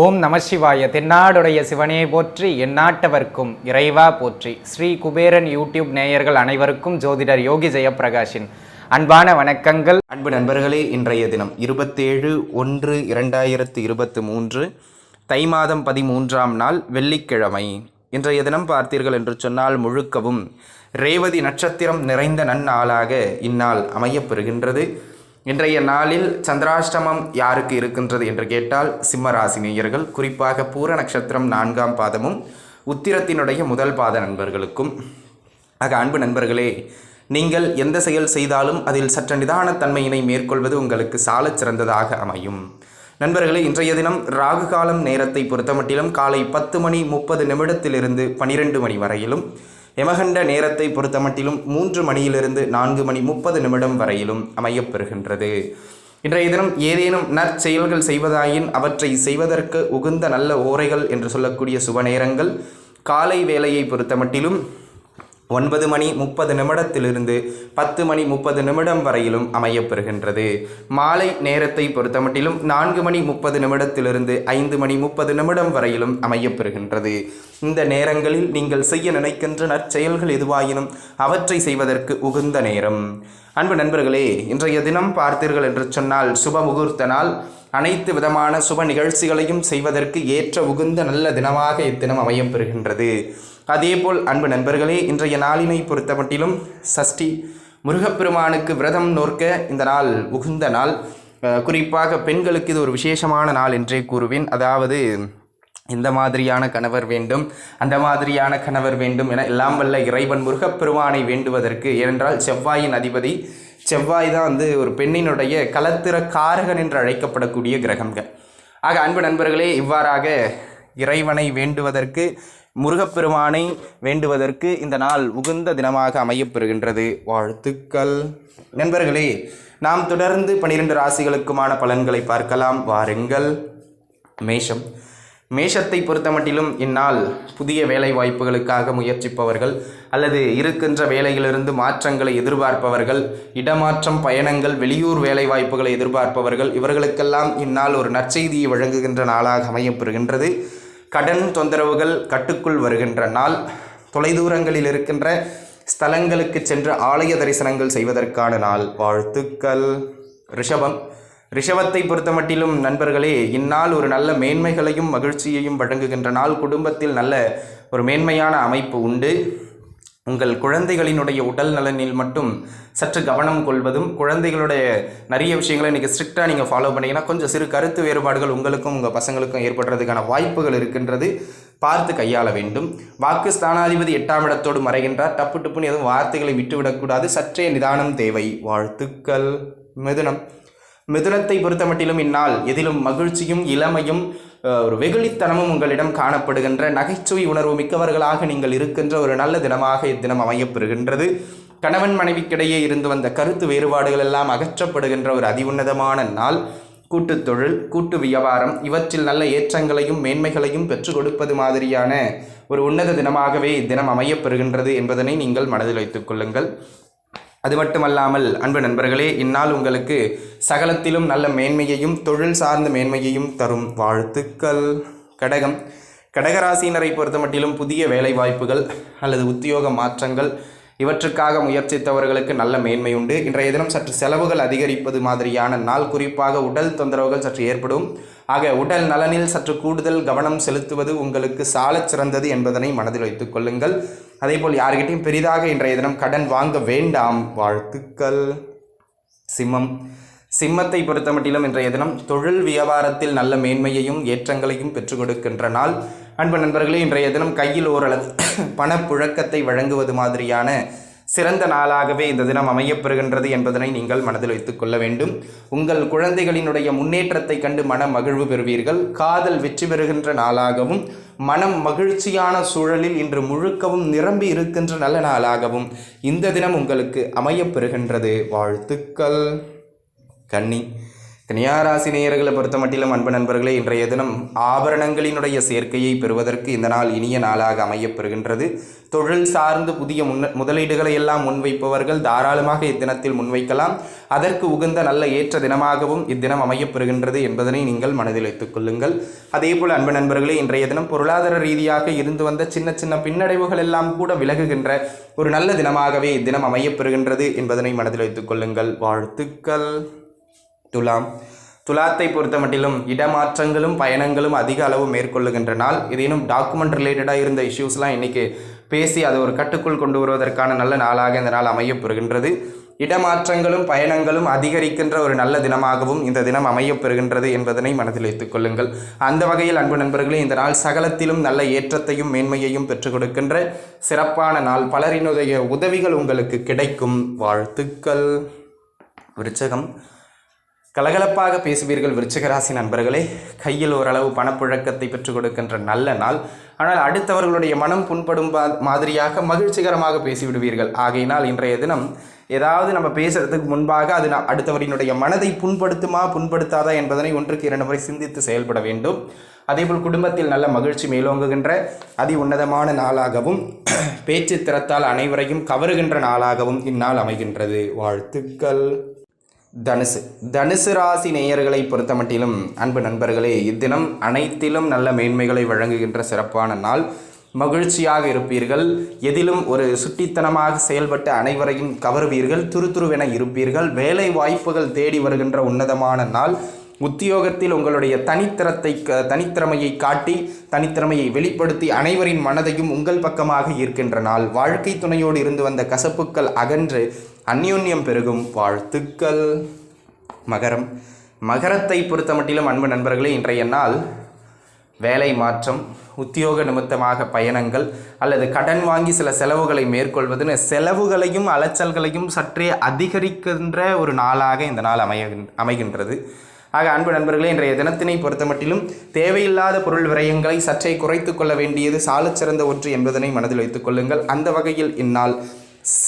ஓம் நம சிவாய. தென்னாடுடைய சிவனே போற்றி எந்நாட்டவர்க்கும் இறைவா போற்றி. ஸ்ரீ குபேரன் யூடியூப் நேயர்கள் அனைவருக்கும் ஜோதிடர் யோகி ஜெயப்பிரகாஷின் அன்பான வணக்கங்கள். அன்பு நண்பர்களே இன்றைய தினம் இருபத்தேழு ஒன்று இரண்டாயிரத்து இருபத்து மூன்று தை மாதம் பதிமூன்றாம் நாள் வெள்ளிக்கிழமை. இன்றைய தினம் பார்த்தீர்கள் என்று சொன்னால் முழுக்கவும் ரேவதி நட்சத்திரம் நிறைந்த நன்னாளாக இந்நாள் அமையப்பெறுகின்றது. இன்றைய நாளில் சந்திராஷ்டமம் யாருக்கு இருக்கின்றது என்று கேட்டால் சிம்மராசினியர்கள் குறிப்பாக பூர நட்சத்திரம் நான்காம் பாதமும் உத்திரத்தினுடைய முதல் பாத நண்பர்களுக்கும். ஆக அன்பு நண்பர்களே நீங்கள் எந்த செயல் செய்தாலும் அதில் சற்ற நிதானத்தன்மையினை மேற்கொள்வது உங்களுக்கு சாலச் சிறந்ததாக அமையும். நண்பர்களே இன்றைய தினம் ராகு காலம் நேரத்தை பொறுத்தமட்டிலும் காலை பத்து மணி முப்பது நிமிடத்திலிருந்து பனிரெண்டு மணி வரையிலும் யமகண்ட நேரத்தை பொறுத்தமட்டிலும் மூன்று மணியிலிருந்து நான்கு மணி முப்பது நிமிடம் வரையிலும் அமையப்பெறுகின்றது. இன்றைய தினம் ஏதேனும் நற்செயல்கள் செய்வதாயின் அவற்றை செய்வதற்கு உகுந்த நல்ல ஓரைகள் என்று சொல்லக்கூடிய சுப நேரங்கள் காலை வேலையை பொறுத்தமட்டிலும் ஒன்பது மணி முப்பது நிமிடத்திலிருந்து பத்து மணி முப்பது நிமிடம் வரையிலும் அமையப்பெறுகின்றது. மாலை நேரத்தை பொறுத்தமட்டிலும் நான்கு மணி முப்பது நிமிடத்திலிருந்து ஐந்து மணி முப்பது நிமிடம் வரையிலும் அமையப்பெறுகின்றது. இந்த நேரங்களில் நீங்கள் செய்ய நினைக்கின்ற நற்செயல்கள் எதுவாயினும் அவற்றை செய்வதற்கு உகுந்த நேரம். அன்பு நண்பர்களே இன்றைய தினம் பார்த்தீர்கள் என்று சொன்னால் சுப முகூர்த்த நாள். அனைத்து விதமான சுப நிகழ்ச்சிகளையும் செய்வதற்கு ஏற்ற உகுந்த நல்ல தினமாக இத்தினம் அமையப்பெறுகின்றது. அதேபோல் அன்பு நண்பர்களே இன்றைய நாளினை பொறுத்தமட்டிலும் சஷ்டி முருகப்பெருமானுக்கு விரதம் நோற்க இந்த நாள் உகுந்த நாள். குறிப்பாக பெண்களுக்கு இது ஒரு விசேஷமான நாள் என்றே கூறுவேன். அதாவது இந்த மாதிரியான கணவர் வேண்டும் அந்த மாதிரியான கணவர் வேண்டும் என எல்லாம் வல்ல இறைவன் முருகப்பெருமானை வேண்டுவதற்கு. ஏனென்றால் செவ்வாயின் அதிபதி செவ்வாய் தான் வந்து ஒரு பெண்ணினுடைய கலத்திர காரகன் என்று அழைக்கப்படக்கூடிய கிரகங்கள். ஆக அன்பு நண்பர்களே இவ்வாறாக இறைவனை வேண்டுவதற்கு முருகப்பெருமானை வேண்டுவதற்கு இந்த நாள் உகுந்த தினமாக அமையப்பெறுகின்றது. வாழ்த்துக்கள். நண்பர்களே நாம் தொடர்ந்து பனிரெண்டு ராசிகளுக்குமான பலன்களை பார்க்கலாம். வாருங்கள். மேஷம். மேஷத்தை பொறுத்தமட்டிலும் இந்நாள் புதிய வேலை வாய்ப்புகளுக்காக முயற்சிப்பவர்கள் அல்லது இருக்கின்ற வேலையிலிருந்து மாற்றங்களை எதிர்பார்ப்பவர்கள் இடமாற்றம் பயணங்கள் வெளியூர் வேலை வாய்ப்புகளை எதிர்பார்ப்பவர்கள் இவர்களுக்கெல்லாம் இந்நாள் ஒரு நற்செய்தியை வழங்குகின்ற நாளாக அமையப்பெறுகின்றது. கடன் தொந்தரவுகள் கட்டுக்குள் வருகின்ற நாள் தொலைதூரங்களில் இருக்கின்ற ஸ்தலங்களுக்கு சென்று ஆலய தரிசனங்கள் செய்வதற்கான நாள். வாழ்த்துக்கள். ரிஷபம். ரிஷபத்தை பொறுத்தமட்டிலும் நண்பர்களே இந்நாள் ஒரு நல்ல மேன்மைகளையும் மகிழ்ச்சியையும் வழங்குகின்ற நாள். குடும்பத்தில் நல்ல ஒரு மேன்மையான அமைப்பு உண்டு. உங்கள் குழந்தைகளினுடைய உடல் நலனில் மட்டும் சற்று கவனம் கொள்வதும் குழந்தைகளுடைய நிறைய விஷயங்களை நீங்கள் ஸ்ட்ரிக்டாக நீங்கள் ஃபாலோ பண்ணிங்கன்னா கொஞ்சம் சிறு கருத்து வேறுபாடுகள் உங்களுக்கும் உங்கள் பசங்களுக்கும் ஏற்படுறதுக்கான வாய்ப்புகள் இருக்கின்றது. பார்த்து கையாள வேண்டும். வாக்கு ஸ்தானாதிபதி எட்டாம் இடத்தோடு மறைகின்றார். டப்பு டப்புன்னு எதுவும் வார்த்தைகளை விட்டுவிடக்கூடாது சற்றே நிதானம் தேவை. வாழ்த்துக்கள். மிதுனம். மிதுனத்தை பொறுத்தமட்டிலும் இந்நாள் எதிலும் மகிழ்ச்சியும் இளமையும் ஒரு வெகுளித்தனமும் உங்களிடம் காணப்படுகின்ற நகைச்சுவை உணர்வு மிக்கவர்களாக நீங்கள் இருக்கின்ற ஒரு நல்ல தினமாக இத்தினம் அமையப்பெறுகின்றது. கணவன் மனைவிக்கிடையே இருந்து வந்த கருத்து வேறுபாடுகள் எல்லாம் அகற்றப்படுகின்ற ஒரு அதிஉன்னதமான நாள். கூட்டுத் தொழில் கூட்டு வியாபாரம் இவற்றில் நல்ல ஏற்றங்களையும் மேன்மைகளையும் பெற்றுக் கொடுப்பது மாதிரியான ஒரு உன்னத தினமாகவே இத்தினம் அமையப்பெறுகின்றது என்பதனை நீங்கள் மனதில் வைத்துக் கொள்ளுங்கள். அது மட்டுமல்லாமல் அன்பு நண்பர்களே இந்நாள் உங்களுக்கு சகலத்திலும் நல்ல மேன்மையையும் தொழில் சார்ந்த மேன்மையையும் தரும் வாழ்த்துக்கள். கடகம். கடகராசினரை பொறுத்தமட்டிலும் புதிய வேலை வாய்ப்புகள் அல்லது உத்தியோக மாற்றங்கள் இவற்றுக்காக முயற்சித்தவர்களுக்கு நல்ல மேன்மை உண்டு. இன்றைய தினம் சற்று செலவுகள் அதிகரிப்பது மாதிரியான நாள் குறிப்பாக உடல் தொந்தரவுகள் சற்று ஏற்படும். ஆக உடல் நலனில் சற்று கூடுதல் கவனம் செலுத்துவது உங்களுக்கு சாலச் சிறந்தது என்பதனை மனதில் வைத்துக் கொள்ளுங்கள். அதேபோல் யார்கிட்டையும் பெரிதாக இன்றைய தினம் கடன் வாங்க வேண்டாம். வாழ்த்துக்கள். சிம்மம். சிம்மத்தை பொறுத்தமட்டிலும் இன்றைய தினம் தொழில் வியாபாரத்தில் நல்ல மேன்மையையும் ஏற்றங்களையும் பெற்றுக் கொடுக்கின்ற நாள். அன்பு நண்பர்களே இன்றைய தினம் கையில் ஓரளவு பணப்புழக்கத்தை வழங்குவது மாதிரியான சிறந்த நாளாகவே இந்த தினம் அமையப்பெறுகின்றது என்பதனை நீங்கள் மனதில் வைத்துக் கொள்ள வேண்டும். உங்கள் குழந்தைகளினுடைய முன்னேற்றத்தை கண்டு மன மகிழ்வு பெறுவீர்கள். காதல் வெற்றி பெறுகின்ற நாளாகவும் மனம் மகிழ்ச்சியான சூழலில் இன்று முழுக்கவும் நிரம்பி இருக்கின்ற நல்ல நாளாகவும் இந்த தினம் உங்களுக்கு அமையப்பெறுகின்றது. வாழ்த்துக்கள். கன்னி. கன்னியாராசி நேயர்களை பொறுத்த மட்டிலும் அன்பு நண்பர்களே இன்றைய தினம் ஆபரணங்களினுடைய சேர்க்கையை பெறுவதற்கு இந்த நாள் இனிய நாளாக அமையப்பெறுகின்றது. தொழில் சார்ந்து புதிய முன்ன முதலீடுகளை எல்லாம் முன்வைப்பவர்கள் தாராளமாக இத்தினத்தில் முன்வைக்கலாம். அதற்கு உகந்த நல்ல ஏற்ற தினமாகவும் இத்தினம் அமையப்பெறுகின்றது என்பதனை நீங்கள் மனதில் வைத்துக் கொள்ளுங்கள். அதே போல் அன்பு நண்பர்களே இன்றைய தினம் பொருளாதார ரீதியாக இருந்து வந்த சின்ன சின்ன பின்னடைவுகள் எல்லாம் கூட விலகுகின்ற ஒரு நல்ல தினமாகவே இத்தினம் அமையப்பெறுகின்றது என்பதனை மனதில் வைத்துக் கொள்ளுங்கள். வாழ்த்துக்கள். துலாம். துலாத்தை பொறுத்த மட்டிலும் இடமாற்றங்களும் பயணங்களும் அதிக அளவு மேற்கொள்ளுகின்ற நாள் இதேனும் டாக்குமெண்ட் ரிலேட்டடாக இருந்த இஷ்யூஸ்லாம் இன்றைக்கி பேசி அதை ஒரு கட்டுக்குள் கொண்டு வருவதற்கான நல்ல நாளாக இந்த நாள் அமையப்பெறுகின்றது. இடமாற்றங்களும் பயணங்களும் அதிகரிக்கின்ற ஒரு நல்ல தினமாகவும் இந்த தினம் அமையப்பெறுகின்றது என்பதனை மனதில் வைத்துக் கொள்ளுங்கள். அந்த வகையில் அன்பு நண்பர்களே இந்த நாள் சகலத்திலும் நல்ல ஏற்றத்தையும் மேன்மையையும் பெற்றுக் கொடுக்கின்ற சிறப்பான நாள். பலரினுடைய உதவிகள் உங்களுக்கு கிடைக்கும். வாழ்த்துக்கள். விருச்சகம். கலகலப்பாக பேசுவீர்கள் விருச்சகராசி நண்பர்களே. கையில் ஓரளவு பணப்புழக்கத்தை பெற்றுக் கொடுக்கின்ற நல்ல நாள். ஆனால் அடுத்தவர்களுடைய மனம் புண்படும் மாதிரியாக மகிழ்ச்சிகரமாக பேசிவிடுவீர்கள். ஆகையினால் இன்றைய தினம் ஏதாவது நம்ம பேசுறதுக்கு முன்பாக அது அடுத்தவரினுடைய மனதை புண்படுத்துமா புண்படுத்தாதா என்பதனை ஒன்றுக்கு இரண்டு முறை சிந்தித்து செயல்பட வேண்டும். அதேபோல் குடும்பத்தில் நல்ல மகிழ்ச்சி மேலோங்குகின்ற அதி உன்னதமான நாளாகவும் பேச்சு திறத்தால் அனைவரையும் கவருகின்ற நாளாகவும் இந்நாள் அமைகின்றது. வாழ்த்துக்கள். தனுசு. தனுசு ராசி நேயர்களை பொறுத்தமட்டிலும் அன்பு நண்பர்களே இத்தினம் அனைத்திலும் நல்ல மேன்மைகளை வழங்குகின்ற சிறப்பான நாள். மகிழ்ச்சியாக இருப்பீர்கள். எதிலும் ஒரு சுட்டித்தனமாக செயல்பட்டு அனைவரையும் கவருவீர்கள். துருதுருவென இருப்பீர்கள். வேலை வாய்ப்புகள் தேடி வருகின்ற உன்னதமான நாள். உத்தியோகத்தில் உங்களுடைய தனித்திறத்தை க- தனித்திறமையை காட்டி தனித்திறமையை வெளிப்படுத்தி அனைவரின் மனதையும் உங்கள் பக்கமாக ஈர்க்கின்ற நாள். வாழ்க்கை துணையோடு இருந்து வந்த கசப்புக்கள் அகன்று அந்யோன்யம் பெருகும். வாழ்த்துக்கள். மகரம். மகரத்தை பொறுத்த மட்டிலும் அன்பு நண்பர்களே இன்றைய நாள் வேலை மாற்றம் உத்தியோக நிமித்தமாக பயணங்கள் அல்லது கடன் வாங்கி சில செலவுகளை மேற்கொள்வதுன்னு செலவுகளையும் அலைச்சல்களையும் சற்றே அதிகரிக்கின்ற ஒரு நாளாக இந்த நாள் அமைய அமைகின்றது. ஆக அன்பு நண்பர்களே இன்றைய தினத்தினை பொறுத்தமட்டிலும் தேவையில்லாத பொருள் விரயங்களை சற்றே குறைத்து கொள்ள வேண்டியது சாலச்சிறந்த ஒன்று என்பதனை மனதில் வைத்துக் கொள்ளுங்கள். அந்த வகையில் இந்நாள்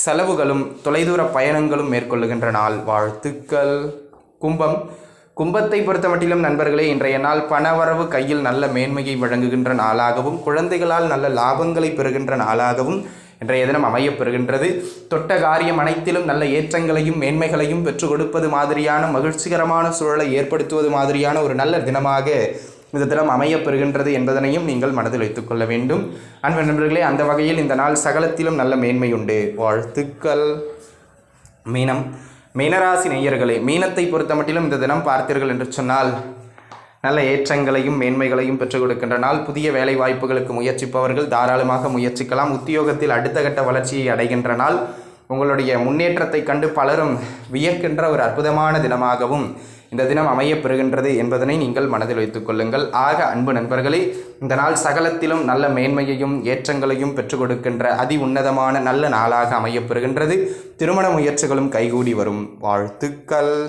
செலவுகளும் தொலைதூர பயணங்களும் மேற்கொள்ளுகின்ற நாள். வாழ்த்துக்கள். கும்பம். கும்பத்தை பொறுத்தமட்டிலும் நண்பர்களே இன்றைய நாள் பணவரவு கையில் நல்ல மேன்மையை வழங்குகின்ற நாளாகவும் குழந்தைகளால் நல்ல லாபங்களை பெறுகின்ற நாளாகவும் இன்றைய தினம் அமையப் பெறுகின்றது தொட்ட காரியம் அனைத்திலும் நல்ல ஏற்றங்களையும் மேன்மைகளையும் பெற்றுக் கொடுப்பது மாதிரியான மகிழ்ச்சிகரமான சூழலை ஏற்படுத்துவது மாதிரியான ஒரு நல்ல தினமாக இந்த தினம் அமையப்பெறுகின்றது என்பதனையும் நீங்கள் மனதில் வைத்துக் கொள்ள வேண்டும். அன்பு நண்பர்களே அந்த வகையில் இந்த நாள் சகலத்திலும் நல்ல மேன்மை உண்டு. வாழ்த்துக்கள். மீனம். மீனராசி நேயர்களே மீனத்தை பொறுத்த மட்டிலும் இந்த தினம் பார்த்தீர்கள் என்று சொன்னால் நல்ல ஏற்றங்களையும் மேன்மைகளையும் பெற்றுக் கொடுக்கின்ற நாள். புதிய வேலை வாய்ப்புகளுக்கு முயற்சிப்பவர்கள் தாராளமாக முயற்சிக்கலாம். உத்தியோகத்தில் அடுத்த கட்ட வளர்ச்சியை அடைகின்ற நாள். உங்களுடைய முன்னேற்றத்தை கண்டு பலரும் வியக்கின்ற ஒரு அற்புதமான தினமாகவும் இந்த தினம் அமையப் பெறுகின்றது என்பதனை நீங்கள் மனதில் வைத்துக் கொள்ளுங்கள். ஆக அன்பு நண்பர்களே இந்த நாள் சகலத்திலும் நல்ல மேன்மையையும் ஏற்றங்களையும் பெற்றுக் கொடுக்கின்ற அதி உன்னதமான நல்ல நாளாக அமையப் பெறுகின்றது திருமண முயற்சிகளும் கைகூடி வரும். வாழ்த்துக்கள்.